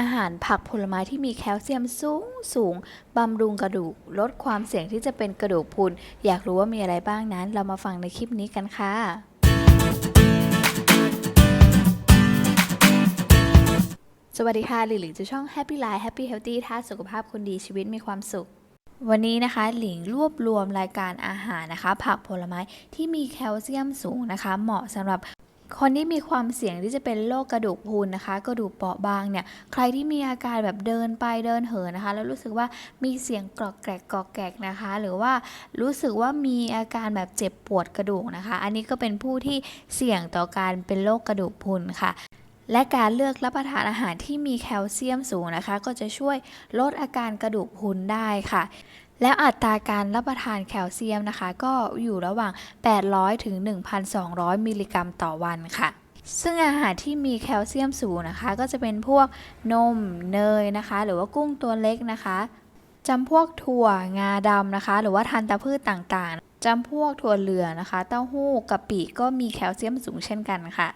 อาหารผักผลไม้ที่มีแคลเซียมสูงสูงบำรุงกระดูก ลดความเสี่ยงที่จะเป็นกระดูกพรุน อยากรู้ว่ามีอะไรบ้างนั้น เรามาฟังในคลิปนี้กันค่ะสวัสดีค่ะหลิงหลิงจากช่อง Happy Life Happy Healthy ถ้าสุขภาพคุณดีชีวิตมีความสุข วันนี้นะคะ หลิงรวบรวมรายการอาหารนะคะ ผักผลไม้ที่มีแคลเซียมสูงนะคะ เหมาะสำหรับ คนที่มีความเสี่ยงที่จะเป็นโรคกระดูกพรุนนะคะ กระดูกเปราะบางเนี่ย ใครที่มีอาการแบบเดินไปเดินเหินนะคะ แล้วรู้สึกว่ามีเสียงกรอกแกรกกรอกแกรกนะคะ หรือว่ารู้สึกว่ามีอาการแบบเจ็บปวดกระดูกนะคะ อันนี้ก็เป็นผู้ที่เสี่ยงต่อการเป็นโรคกระดูกพรุนค่ะและการเลือกรับประทานอาหารที่มีแคลเซียมสูงนะคะ ก็จะช่วยลดอาการกระดูกพรุนได้ค่ะ แล้วอัตราการรับประทานแคลเซียมนะคะ ก็อยู่ระหว่าง 800 ถึง 1,200 มิลลิกรัมต่อวันค่ะ ซึ่งอาหารที่มีแคลเซียมสูงนะคะ ก็จะเป็นพวกนมเนยนะคะ หรือว่ากุ้งตัวเล็กนะคะจำพวกถั่วงาดำนะคะ หรือว่าทานตะพืชต่างๆจำพวกถั่วเหลืองนะคะ เต้าหู้กะปิก็มีแคลเซียมสูงเช่นกันค่ะ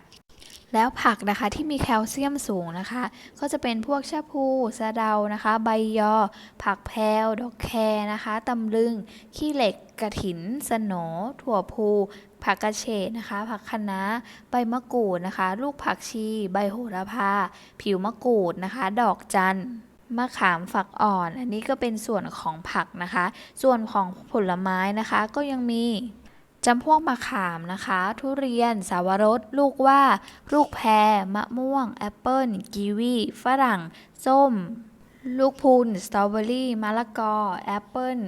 แล้วผักนะคะที่มีแคลเซียมสูงนะคะ ก็จะเป็นพวกชะพูสะเดานะคะ ใบยอ ผักแพรวดอกแครนะคะตำลึง ขี้เหล็กกระถินสโหนถั่วพู ผักกระเฉดนะคะ ผักคะน้า ใบมะกรูดนะคะ ลูกผักชี ใบโหระพา ผิวมะกรูดนะคะ ดอกจันมะขามฝักอ่อน อันนี้ก็เป็นส่วนของผักนะคะ ส่วนของผลไม้นะคะ ก็ยังมี จำพวกมะขามนะคะ ทุเรียน สาวรส ลูกว่า ลูกแพร มะม่วง แอปเปิลกีวี ฝรั่ง ส้ม ลูกพูน สตรอเบอรี่ มะละกอ แอปเปิล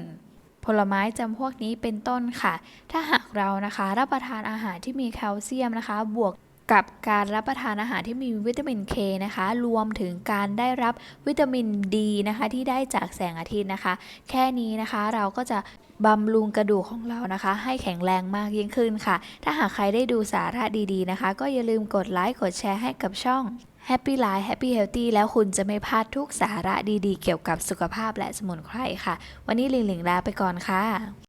ผลไม้จำพวกนี้เป็นต้นค่ะ ถ้าหากเรานะคะ รับประทานอาหารที่มีแคลเซียมนะคะ บวก กับการรับประทานอาหารที่มีวิตามินเคนะคะ รวมถึงการได้รับวิตามินดีนะคะที่ได้จากแสงอาทิตย์นะคะ แค่นี้นะคะเราก็จะบำรุงกระดูกของเรานะคะ ให้แข็งแรงมากยิ่งขึ้นค่ะ ถ้าหากใครได้ดูสาระดีๆนะคะ ก็อย่าลืมกดไลค์กดแชร์ให้กับช่อง Happy Life Happy Healthy แล้วคุณจะไม่พลาดทุกสาระดีๆ เกี่ยวกับสุขภาพและสมุนไพรค่ะ วันนี้ลิงหลิงลาไปก่อนค่ะ